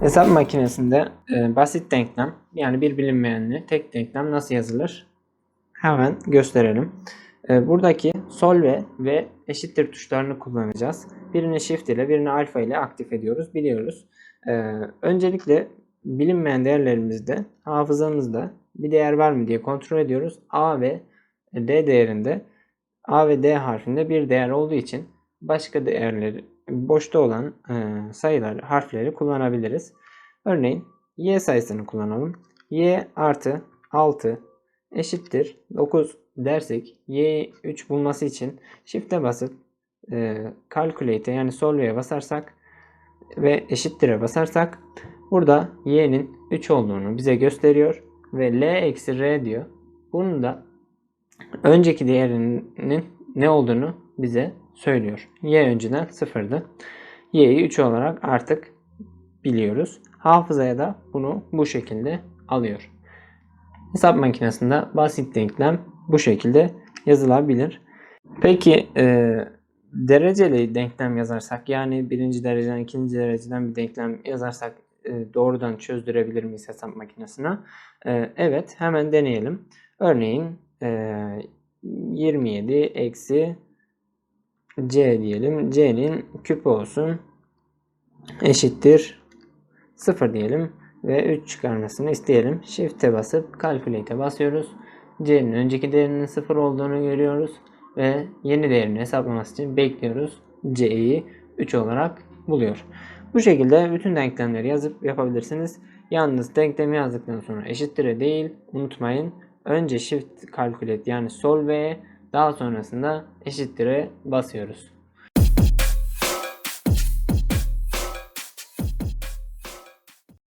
Hesap makinesinde e, basit denklem yani bir bilinmeyenli tek denklem nasıl yazılır? Hemen gösterelim. E, buradaki solve ve eşittir tuşlarını kullanacağız. Birini shift ile birini alfa ile aktif ediyoruz biliyoruz. E, öncelikle bilinmeyen değerlerimizde hafızamızda bir değer var mı diye kontrol ediyoruz. A ve D değerinde A ve D harfinde bir değer olduğu için başka değerleri boşta olan e, sayıları, harfleri kullanabiliriz. Örneğin y sayısını kullanalım. y artı 6 eşittir 9 dersek y'yi 3 bulması için shift'e basıp e, calculate'e yani solve'ye basarsak ve eşittir'e basarsak burada y'nin 3 olduğunu bize gösteriyor ve l eksi r diyor. Bunun da önceki değerinin ne olduğunu bize söylüyor. Y önceden sıfırdı. Y'yi 3 olarak artık biliyoruz. Hafızaya da bunu bu şekilde alıyor. Hesap makinesinde basit denklem bu şekilde yazılabilir. Peki e, dereceli denklem yazarsak yani birinci dereceden ikinci dereceden bir denklem yazarsak e, doğrudan çözdürebilir miyiz hesap makinesine? E, evet hemen deneyelim. Örneğin e, 27 eksi c diyelim. c'nin küpü olsun. Eşittir 0 diyelim. Ve 3 çıkarmasını isteyelim. Shift'e basıp Calculate'e basıyoruz. c'nin önceki değerinin 0 olduğunu görüyoruz. Ve yeni değerini hesaplaması için bekliyoruz. c'yi 3 olarak buluyor. Bu şekilde bütün denklemleri yazıp yapabilirsiniz. Yalnız denklemi yazdıktan sonra eşittir'e değil unutmayın. Önce shift calculate yani solve'ye daha sonrasında eşittir'e basıyoruz.